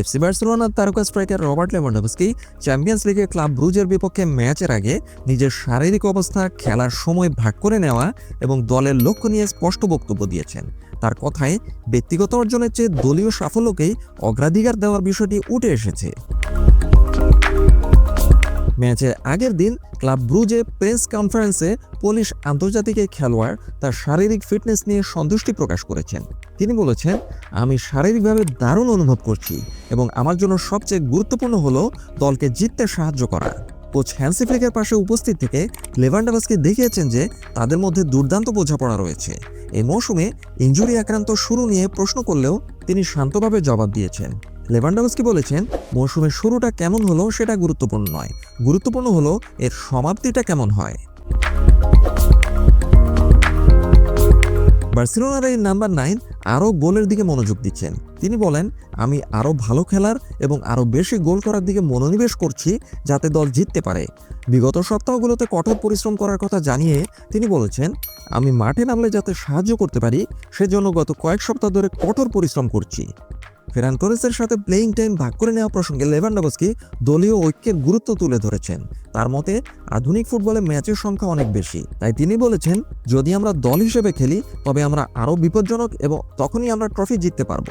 FC বার্সেলোনার তারকা striker Robert Lewandowski champions লিগে ক্লাব ব্রুজের বিপক্ষে ম্যাচের আগে নিজের শারীরিক অবস্থা খেলার সময় ভাগ করে নেওয়া এবং দলের লক্ষ্য নিয়ে স্পষ্ট বক্তব্য দিয়েছেন। তার কথায় ব্যক্তিগত অর্জনের চেয়ে দলীয় সাফল্যকেই অগ্রাধিকার দেওয়ার বিষয়টি উঠে এসেছে। ম্যাচের আগের দিন ক্লাব ব্রুজে প্রেস কনফারেন্সে পোলিশ আন্তর্জাতিক খেলোয়াড় তার শারীরিক ফিটনেস নিয়ে সন্তুষ্টি প্রকাশ করেছেন। তিনি বলেছেন, আমি শারীরিকভাবে দারুণ অনুভব করছি এবং আমার জন্য সবচেয়ে গুরুত্বপূর্ণ হলো দলকে জিততে সাহায্য করা। কোচ হ্যান্সি ফ্লিকের পাশে উপস্থিত থেকে লেভানডাভাসকে দেখিয়েছেন যে তাদের মধ্যে দুর্দান্ত বোঝাপড়া রয়েছে। এই মৌসুমে ইঞ্জুরি আক্রান্ত শুরু নিয়ে প্রশ্ন করলেও তিনি শান্তভাবে জবাব দিয়েছেন। লেভানডাভস্কি বলেছেন, মৌসুমের শুরুটা কেমন হলো সেটা গুরুত্বপূর্ণ নয়। গুরুত্বপূর্ণ হলো এর সমাপ্তিটা কেমন হয়। বার্সেলোনার এই নাম্বার নাইন আরও গোলের দিকে মনোযোগ দিচ্ছেন। তিনি বলেন, আমি আরও ভালো খেলার এবং আরও বেশি গোল করার দিকে মনোনিবেশ করছি যাতে দল জিততে পারে। বিগত সপ্তাহগুলোতে কঠোর পরিশ্রম করার কথা জানিয়ে তিনি বলেছেন, আমি মাঠে নামলে যাতে সাহায্য করতে পারি, সেজন্য গত কয়েক সপ্তাহ ধরে কঠোর পরিশ্রম করছি। ফেরান তোরেসের সাথে প্লেয়িং টাইম ভাগ করে নেওয়া প্রসঙ্গে লেভানডোভস্কি দলীয় ঐক্যের গুরুত্ব তুলে ধরেছেন। তার মতে, আধুনিক ফুটবলে ম্যাচের সংখ্যা অনেক বেশি। তাই তিনি বলেছেন, যদি আমরা দল হিসেবে খেলি, তবে আমরা আরও বিপজ্জনক এবং তখনই আমরা ট্রফি জিততে পারব।